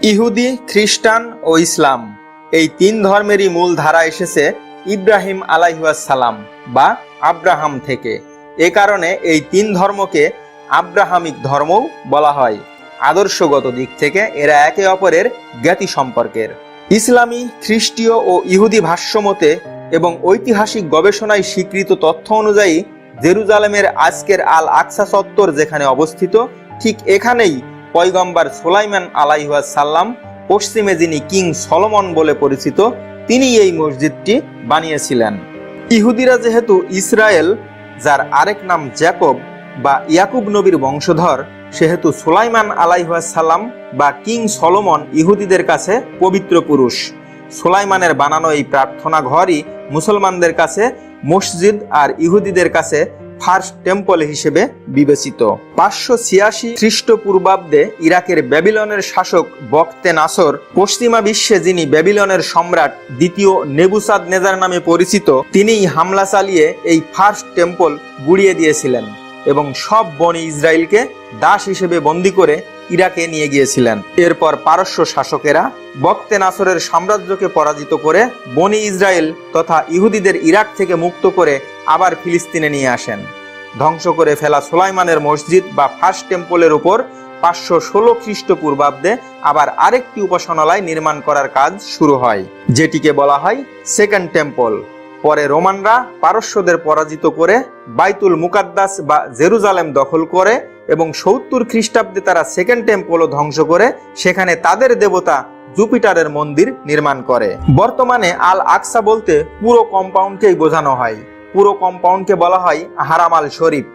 ইহুদি, খ্রিস্টান ও ইসলাম। এই তিন ধর্মেরই মূল ধারা এসেছে ইব্রাহিম আলাইহাসালাম বা আব্রাহাম থেকে। এ কারণে এই তিন ধর্মকে আব্রাহামিক ধর্মও বলা হয়। আদর্শগত দিক থেকে এরা একে অপরের জ্ঞাতি সম্পর্কের। ইসলামী, খ্রিস্টীয় ও ইহুদি ভাষ্যমতে এবং ঐতিহাসিক গবেষণায় স্বীকৃত তথ্য অনুযায়ী জেরুজালেমের আজকের আল আকসা চত্বর যেখানে অবস্থিত, ঠিক এখানেই পয়গম্বর সোলাইমান সাল্লাম পশ্চিমে যিনি কিং সলোমন বলে পরিচিত তিনি এই মসজিদটি বানিয়েছিলেন। ইহুদিরা যেহেতু ইসরায়েল, যার আরেক নাম জ্যাকব বা ইয়াকুব নবীর বংশধর, সেহেতু সোলাইমান সাল্লাম বা কিং সলোমন ইহুদিদের কাছে পবিত্র পুরুষ। সোলাইমানের বানানো এই প্রার্থনা ঘরই মুসলমানদের কাছে মসজিদ আর ইহুদিদের কাছে ফার্স্ট টেম্পল হিসেবে বিবেচিত। পাঁচশো ছিয়াশি খ্রিস্টপূর্বাব্দে ইরাকের ব্যাবিলনের শাসক বক্তে নাসর, পশ্চিমা বিশ্বে যিনি ব্যাবিলনের সম্রাট দ্বিতীয় নেবুসাদ নেজার নামে পরিচিত, তিনিই হামলা চালিয়ে এই ফার্স্ট টেম্পল গুড়িয়ে দিয়েছিলেন এবং সব বনি ইসরায়েলকে দাস হিসেবে বন্দী করে ইরাকে নিয়ে গিয়েছিলেন। এরপর পারস্য শাসকেরা বক্তে নাসরের সাম্রাজ্যকে পরাজিত করে বনি ইসরায়েল তথা ইহুদিদের ইরাক থেকে মুক্ত করে আবার ফিলিস্তিনে নিয়ে আসেন। ধ্বংস করে ফেলা সুলাইমানের মসজিদ বা ফার্স্ট টেম্পলের উপর পাঁচশো ষোলো খ্রিস্টপূর্বাব্দে আবার আরেকটি উপাসনালয় নির্মাণ করার কাজ শুরু হয়, যেটিকে বলা হয় সেকেন্ড টেম্পল। পরে রোমানরা পারস্যদের পরাজিত করে বাইতুল মুকাদ্দাস বা জেরুজালেম দখল করে এবং সত্তর খ্রিস্টাব্দে তারা সেকেন্ড টেম্পলও ধ্বংস করে, সেখানে তাদের দেবতা জুপিটারের মন্দির নির্মাণ করে। বর্তমানে আল আকসা বলতে পুরো কম্পাউন্ডকেই বোঝানো হয়। পুরো কম্পাউন্ডকে বলা হয় হারামাল শরীফ।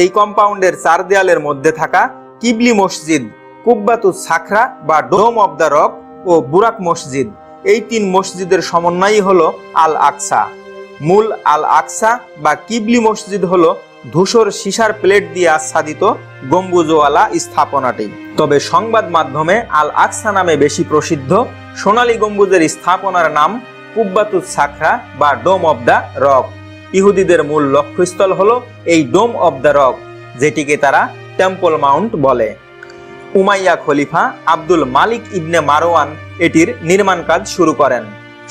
এই কম্পাউন্ডের চার দেয়ালের মধ্যে থাকা কিবলি মসজিদ, কুব্বাতুস সাখরা বা ডোম অব দ্য রক ও বুরাক মসজিদ। এই তিন মসজিদের সমন্বয়ই হলো আল আকসা মূল আল আকসা বা কিবলি মসজিদ হলো ধূসর সীসার প্লেট দিয়ে আচ্ছাদিত গম্বুজওয়ালা স্থাপনাটি। তবে সংবাদ মাধ্যমে আল আকসা নামে বেশি প্রসিদ্ধ সোনালী গম্বুজের স্থাপনার নাম কুব্বাতুস সাখরা বা ডোম অব দ্য রক। ইহুদিদের মূল লক্ষ্যস্থল হলো এই ডোম অব দ্য রক, যেটিকে তারা টেম্পল মাউন্ট বলে। উমাইয়া খলিফা আব্দুল মালিক ইবনে মারওয়ান এটির নির্মাণ কাজ শুরু করেন।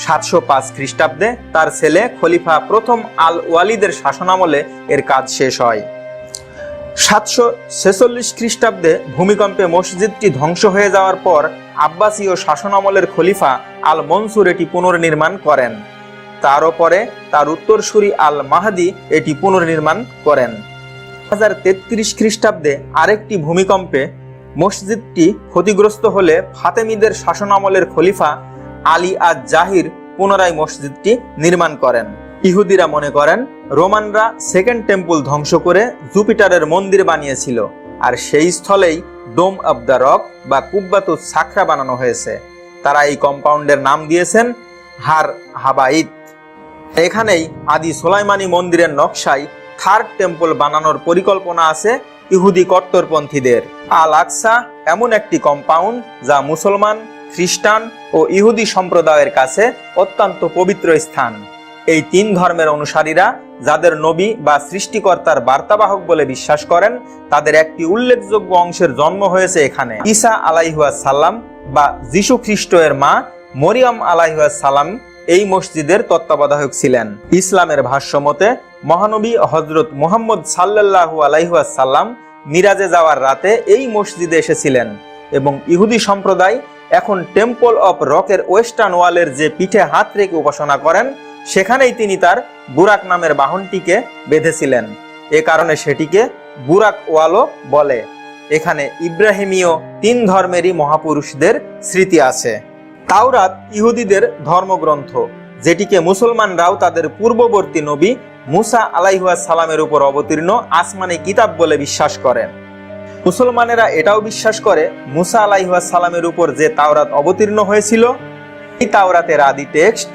সাতশো পাঁচ খ্রিস্টাব্দে তার ছেলে খলিফা প্রথম আল ওয়ালিদের শাসনামলে এর কাজ শেষ হয়। সাতশো ছেচল্লিশ খ্রিস্টাব্দে ভূমিকম্পে মসজিদটি ধ্বংস হয়ে যাওয়ার পর আব্বাসীয় শাসনামলের খলিফা আল মনসুর এটি পুনর্নির্মাণ করেন। তারও পরে তার উত্তরসূরি আল মাহাদি এটি পুনর্নির্মাণ করেন। হাজার তেত্রিশ খ্রিস্টাব্দে আরেকটি ভূমিকম্পে মসজিদটি ক্ষতিগ্রস্ত হলে ফাতেমিদের শাসনামলের খলিফা আলী আজ জাহির পুনরায় মসজিদটি নির্মাণ করেন। ইহুদিরা মনে করেন, রোমানরা সেকেন্ড টেম্পল ধ্বংস করে জুপিটারের মন্দির বানিয়েছিল, আর সেই স্থলেই ডোম অব দ্য রক বা কুব্বাতু সাখরা বানানো হয়েছে। তারা এই কম্পাউন্ডের নাম দিয়েছেন হার হাবাইত। এখানেই আদি সোলাইমানি মন্দিরের নকশায় থার্ড টেম্পল বানানোর পরিকল্পনা আছে ইহুদি কট্টরপন্থীদের। আল আকসা এমন একটি কম্পাউন্ড যা মুসলমান খ্রিস্টান ও ইহুদি সম্প্রদায়ের কাছে অত্যন্ত পবিত্র স্থান। এই তিন ধর্মের অনুসারীরা যাদের নবী বা সৃষ্টিকর্তার বার্তাবাহক বলে বিশ্বাস করেন, তাদের একটি উল্লেখযোগ্য অংশের জন্ম হয়েছে এখানে। ঈসা আলাইহুয়া সাল্লাম বা যীশু খ্রিস্ট এর মা মরিয়ম আলাইহুয়া সালাম এই মসজিদের তত্ত্বাবধায়ক ছিলেন। ইসলামের ভাষ্যমতে মহানবী হজরত মোহাম্মদ সাল্লাল্লাহু আলাইহুয়া সাল্লাম মিরাজে যাওয়ার রাতে এই মসজিদে এসেছিলেন এবং ইহুদি সম্প্রদায় এখন টেম্পল অফ রকের ওয়েস্টার্ন ওয়ালের যে পিঠে হাত রেখে উপাসনা করেন, সেখানেই তিনি তার বুরাক নামের বাহনটিকে বেঁধেছিলেন। এ কারণে সেটিকে বুরাক ওয়ালও বলে। এখানে ইব্রাহিমীয় তিন ধর্মেরই মহাপুরুষদের স্মৃতি আছে। তাওরাত ইহুদিদের ধর্মগ্রন্থ, যেটিকে মুসলমানরাও তাদের পূর্ববর্তী নবী মুসা আলাইহুয়া সালামের উপর অবতীর্ণ আসমানি কিতাব বলে বিশ্বাস করেন। মুসলমানেরা এটাও বিশ্বাস করে, মুসা সালামের উপর যে তাওরাত অবতীর্ণ হয়েছিল, এই তাওরাতের আদি টেক্সট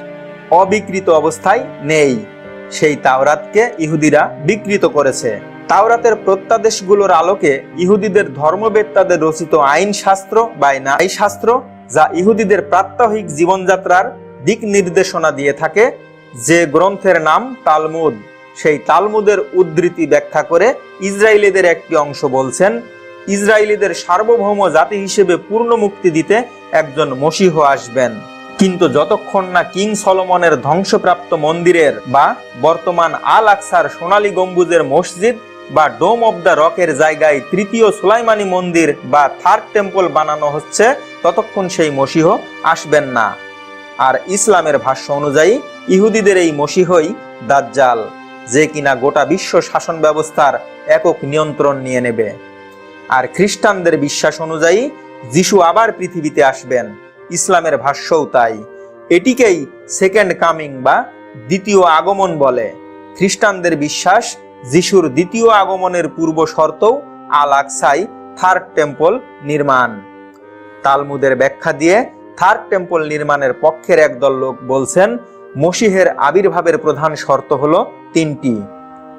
অবিকৃত অবস্থায় নেই। সেই তাওরাতকে ইহুদিরা বিকৃত করেছে। তাওরাতের প্রত্যাদেশগুলোর আলোকে ইহুদিদের ধর্মবেত্তাদের রচিত আইন শাস্ত্র বা ন্যায় শাস্ত্র, যা ইহুদিদের প্রাত্যহিক জীবনযাত্রার দিক নির্দেশনা দিয়ে থাকে, যে গ্রন্থের নাম তালমুদ। সেই তালমুদের উদ্ধৃতি ব্যাখ্যা করে ইসরায়েলিদের একটি অংশ বলছেন, ইসরায়েলিদের সার্বভৌম জাতি হিসেবে পূর্ণ মুক্তি দিতে একজন মসিহ আসবেন। কিন্তু যতক্ষণ না কিং সলমনের ধ্বংসপ্রাপ্ত মন্দিরের বা বর্তমান আল আকসার সোনালী গম্বুজের মসজিদ বা ডোম অব দ্য রকের জায়গায় তৃতীয় সুলাইমানি মন্দির বা থার্ড টেম্পল বানানো হচ্ছে, ততক্ষণ সেই মসিহ আসবেন না। আর ইসলামের ভাষ্য অনুযায়ী, ইহুদিদের এই মসিহই দাজ্জাল। যে কিনা গোটা বিশ্ব শাসন ব্যবস্থার একক নিয়ন্ত্রণ নিয়ে নেবে। আর খ্রিস্টানদের বিশ্বাস অনুযায়ী যিশু আবার পৃথিবীতে আসবেন, ইসলামের ভাষ্যও তাই। এটিকেই সেকেন্ড কামিং বা দ্বিতীয় আগমন বলে। খ্রিস্টানদের বিশ্বাস যিশুর দ্বিতীয় আগমনের পূর্ব শর্তও আল আকসাই থার্ড টেম্পল নির্মাণ। তালমুদের ব্যাখ্যা দিয়ে থার্ড টেম্পল নির্মাণের পক্ষের একদল লোক বলছেন মসিহের আবির্ভাবের প্রধান শর্ত হল তিনটি,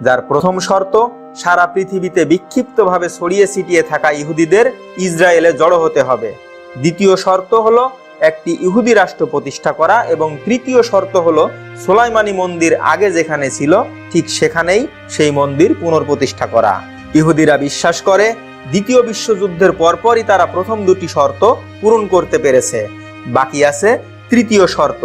যার প্রথম শর্ত, সারা পৃথিবীতে বিক্ষিপ্তভাবে ছড়িয়ে ছিটিয়ে থাকা ইহুদিদের ইসরায়েলে জড়ো হতে হবে। দ্বিতীয় শর্ত হলো একটি ইহুদি রাষ্ট্র প্রতিষ্ঠা করা এবং তৃতীয় শর্ত হলো সোলাইমানি মন্দির আগে যেখানে ছিল, ঠিক সেখানেই সেই মন্দির পুনর্প্রতিষ্ঠা করা। ইহুদিরা বিশ্বাস করে, দ্বিতীয় বিশ্বযুদ্ধের পরপরই তারা প্রথম দুটি শর্ত পূরণ করতে পেরেছে। বাকি আছে তৃতীয় শর্ত।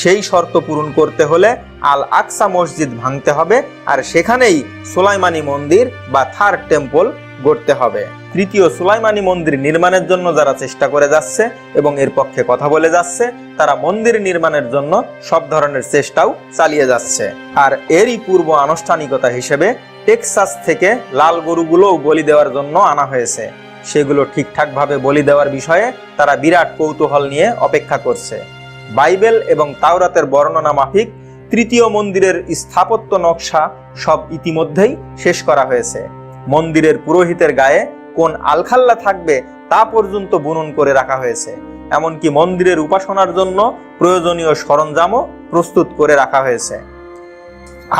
সেই শর্ত পূরণ করতে হলে আল আকসা মসজিদ ভাঙতে হবে আর সেখানেই সোলাইমানি মন্দির বা থার্ড টেম্পল গড়তে হবে। তৃতীয় সুলাইমানি মন্দির নির্মাণের জন্য যারা চেষ্টা করে যাচ্ছে এবং এর পক্ষে কথা বলে যাচ্ছে, তারা মন্দির নির্মাণের জন্য সব ধরনের চেষ্টাও চালিয়ে যাচ্ছে। আর এরই পূর্ব আনুষ্ঠানিকতা হিসেবে টেক্সাস থেকে লাল গরুগুলোও বলি দেওয়ার জন্য আনা হয়েছে। সেগুলো ঠিকঠাকভাবে বলি দেওয়ার বিষয়ে তারা বিরাট কৌতূহল নিয়ে অপেক্ষা করছে। বাইবেল এবং তাওরাতের বর্ণনা মাফিক তৃতীয় মন্দিরের স্থাপত্য নকশা সব ইতিমধ্যেই শেষ করা হয়েছে। মন্দিরের পুরোহিতের গায়ে কোন আলখাল্লা থাকবে তা পর্যন্ত বুনন করে রাখা হয়েছে। এমনকি মন্দিরের উপাসনার জন্য প্রয়োজনীয় সরঞ্জামও প্রস্তুত করে রাখা হয়েছে।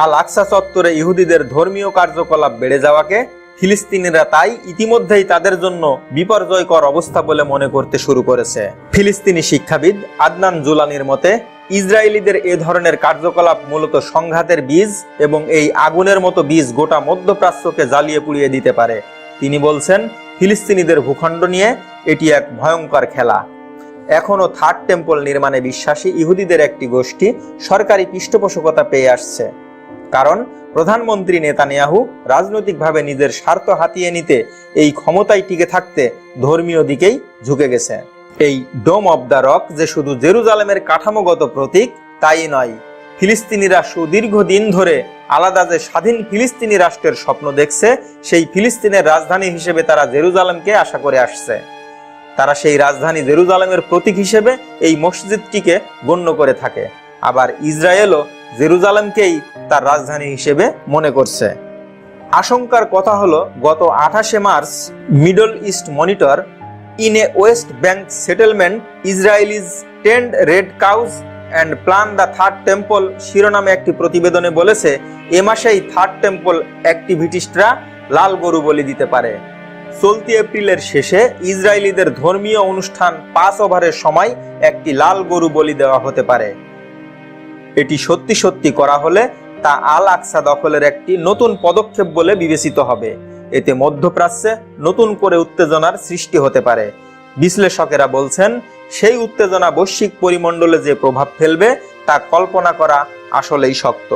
আল আকসা চত্বরে ইহুদিদের ধর্মীয় কার্যকলাপ বেড়ে যাওয়াকে ফিলিস্তিনিরা তাই ইতিমধ্যেই তাদের জন্য বিপর্যয়কর অবস্থা বলে মনে করতে শুরু করেছে। ফিলিস্তিনি শিক্ষাবিদ আদনান জুলানির মতে, ইসরায়েলিদের এ ধরনের কার্যকলাপ মূলত সংঘাতের বীজ এবং এই আগুনের মতো বীজ গোটা মধ্যপ্রাচ্যকে জ্বালিয়ে পুড়িয়ে দিতে পারে। তিনি বলছেন, ফিলিস্তিনিদের ভূখণ্ড নিয়ে এটি এক ভয়ঙ্কর খেলা। এখনও থার্ড টেম্পল নির্মাণে বিশ্বাসী ইহুদিদের একটি গোষ্ঠী সরকারি পৃষ্ঠপোষকতা পেয়ে আসছে। কারণ প্রধানমন্ত্রী নেতানিয়াহু রাজনৈতিকভাবে নিজের স্বার্থ হাতিয়ে নিতে এই ক্ষমতায় টিকে থাকতে ধর্মীয় দিকেই ঝুঁকে গেছে। এই ডোম অব দ্য রক যে শুধু জেরুজালেমের কাঠামোগত প্রতীক, তাই নয়। ফিলিস্তিনিরা সুদীর্ঘ দিন ধরে আলাদা যে স্বাধীন ফিলিস্তিনি রাষ্ট্রের স্বপ্ন দেখছে, সেই ফিলিস্তিনের রাজধানী হিসেবে তারা জেরুজালেমকে আশা করে আসছে। তারা সেই রাজধানী জেরুজালেমের প্রতীক হিসেবে এই মসজিদটিকে গণ্য করে থাকে। আবার ইসরায়েলও জেরুজালেমকেই তার রাজধানী হিসেবে মনে করছে। আশঙ্কার কথা হলো, গত আঠাশে March Middle East Monitor in a West Bank settlement Israelis tend red cows and plan the third temple শিরোনামে একটি প্রতিবেদনে বলেছে, এ মাসেই থার্ড টেম্পল অ্যাক্টিভিটিস্টরা লাল গরু বলি দিতে পারে। চলতি এপ্রিলের শেষে ইসরায়েলিদের ধর্মীয় অনুষ্ঠান পাঁচ ওভারের সময় একটি লাল গরু বলি দেওয়া হতে পারে। এটি সত্যি সত্যি করা হলে তা আল আকসা দখলের একটি নতুন পদক্ষেপ বলে বিবেচিত হবে। এতে মধ্যপ্রাচ্যে নতুন করে উত্তেজনার সৃষ্টি হতে পারে। বিশ্লেষকেরা বলছেন, সেই উত্তেজনা বৈশ্বিক পরিমণ্ডলে যে প্রভাব ফেলবে তা কল্পনা করা আসলেই শক্ত।